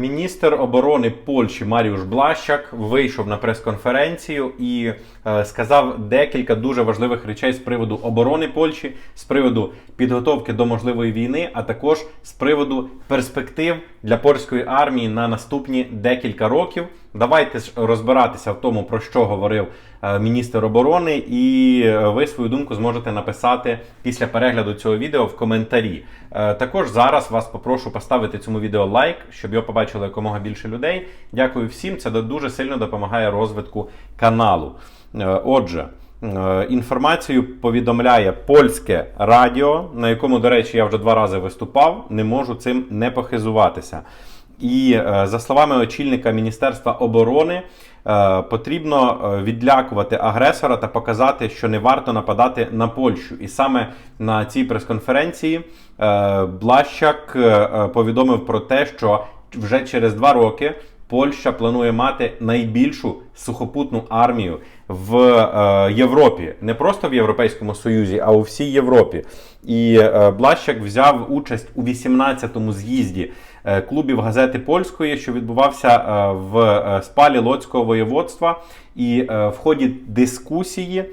Міністр оборони Польщі Маріуш Блащак вийшов на прес-конференцію і е, сказав декілька дуже важливих речей з приводу оборони Польщі, з приводу підготовки до можливої війни, а також з приводу перспектив для польської армії на наступні декілька років. Давайте ж розбиратися в тому, про що говорив е, міністр оборони, і е, ви свою думку зможете написати після перегляду цього відео в коментарі. Е, Також зараз вас попрошу поставити цьому відео лайк, щоб його побачило якомога більше людей. Дякую всім. Це дуже сильно допомагає розвитку каналу. Отже. Інформацію повідомляє польське радіо, на якому, до речі, я вже два рази виступав. Не можу цим не похизуватися. І е, за словами очільника Міністерства оборони, е, потрібно е, відлякувати агресора та показати, що не варто нападати на Польщу. І саме на цій прес-конференції Блащак повідомив про те, що вже через два роки Польща планує мати найбільшу сухопутну армію в е, Європі, не просто в Європейському Союзі, а у всій Європі. І е, Блащак взяв участь у 18-му з'їзді е, клубів газети польської, що відбувався е, в е, спалі Лоцького воєводства. І е, в ході дискусії.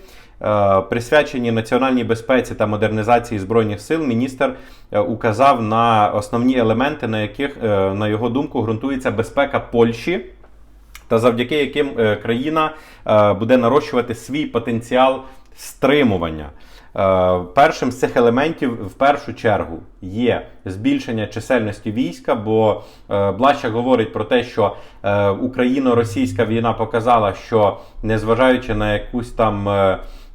Е, Присвячені національній безпеці та модернізації збройних сил, міністр е, указав на основні елементи, на яких, е, на його думку, ґрунтується безпека Польщі, та завдяки яким країна буде нарощувати свій потенціал стримування. Першим з цих елементів в першу чергу є збільшення чисельності війська, бо Блащак говорить про те, що Україно-російська війна показала, що незважаючи на якусь там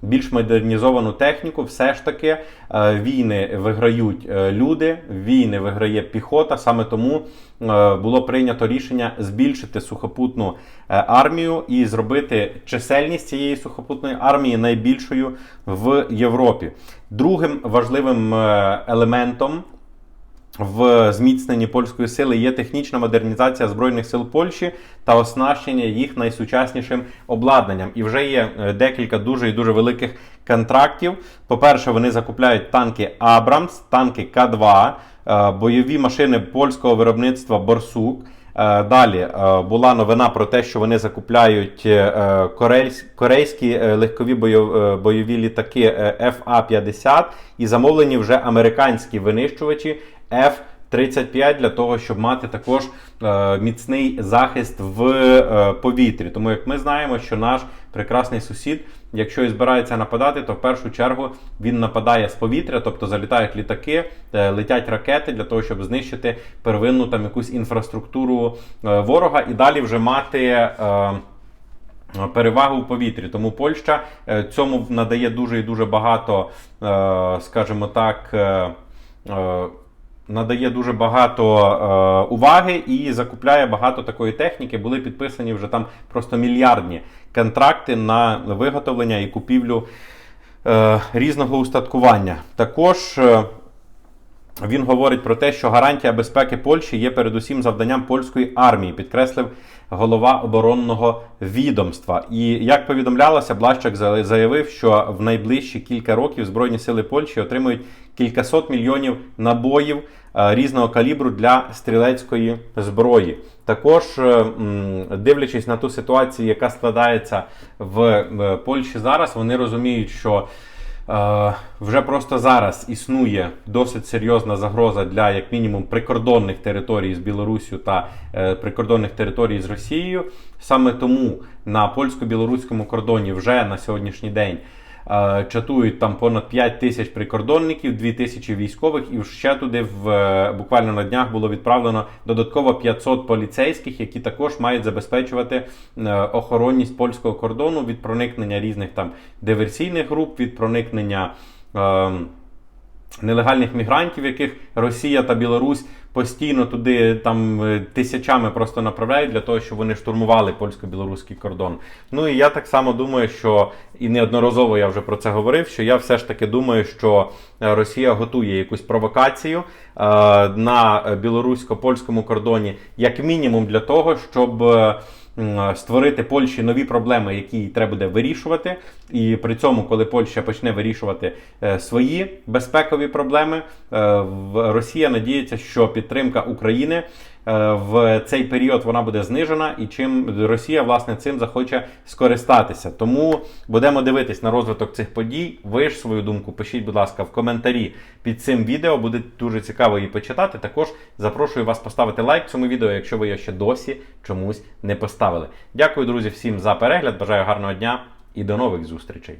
більш модернізовану техніку, все ж таки е, війни виграють е, люди, війни виграє піхота. Саме тому е, було прийнято рішення збільшити сухопутну армію і зробити чисельність цієї сухопутної армії найбільшою в Європі. Другим важливим елементом в зміцненні польської сили є технічна модернізація збройних сил Польщі та оснащення їх найсучаснішим обладнанням. І вже є е, декілька дуже і дуже великих контрактів. По-перше, вони закупляють танки Абрамс, танки К2, е, бойові машини польського виробництва Борсук. Е, Далі е, була новина про те, що вони закупляють е, корейські легкові бойов- бойові літаки е, FA-50 і замовлені вже американські винищувачі F-35 для того, щоб мати також е, міцний захист в е, повітрі. Тому як ми знаємо, що наш прекрасний сусід, якщо і збирається нападати, то в першу чергу він нападає з повітря, тобто залітають літаки, е, летять ракети для того, щоб знищити первинну там якусь інфраструктуру ворога і далі вже мати. Перевагу в повітрі, тому Польща цьому надає дуже і дуже багато, скажімо так, надає дуже багато е, уваги і закупляє багато такої техніки. Були підписані вже там просто мільярдні контракти на виготовлення і купівлю е, різного устаткування. Також. Він говорить про те, що гарантія безпеки Польщі є передусім завданням польської армії, підкреслив голова оборонного відомства. І як повідомлялося, Блащак заявив, що в найближчі кілька років Збройні сили Польщі отримують кількасот мільйонів набоїв е, різного калібру для стрілецької зброї. Також, е, дивлячись на ту ситуацію, яка складається в е, Польщі зараз, вони розуміють, що Вже просто зараз існує досить серйозна загроза для як мінімум прикордонних територій з Білоруссю та е, прикордонних територій з Росією. Саме тому на польсько-білоруському кордоні вже на сьогоднішній день е, чатують там понад 5 тисяч прикордонників, 2 тисячі військових, і ще туди в е, буквально на днях було відправлено додатково 500 поліцейських, які також мають забезпечувати е, охоронність польського кордону від проникнення різних там диверсійних груп, від проникнення. ем, Нелегальних мігрантів, яких Росія та Білорусь постійно туди там е, тисячами просто направляють для того, щоб вони штурмували польсько-білоруський кордон. Ну і я так само думаю, що і неодноразово я вже про це говорив. Що я все ж таки думаю, що е, Росія готує якусь провокацію е, на білорусько-польському кордоні, як мінімум для того, щоб. Створити Польщі нові проблеми, які треба буде вирішувати, і при цьому, коли Польща почне вирішувати е, свої безпекові проблеми, е, Росія надіється, що підтримка України в цей період вона буде знижена, і чим Росія власне цим захоче скористатися. Тому будемо дивитись на розвиток цих подій. Ви ж свою думку пишіть, будь ласка, в коментарі під цим відео. Буде дуже цікаво її почитати. Також запрошую вас поставити лайк цьому відео, якщо ви його ще досі чомусь не поставили. Дякую, друзі, всім за перегляд. Бажаю гарного дня і до нових зустрічей.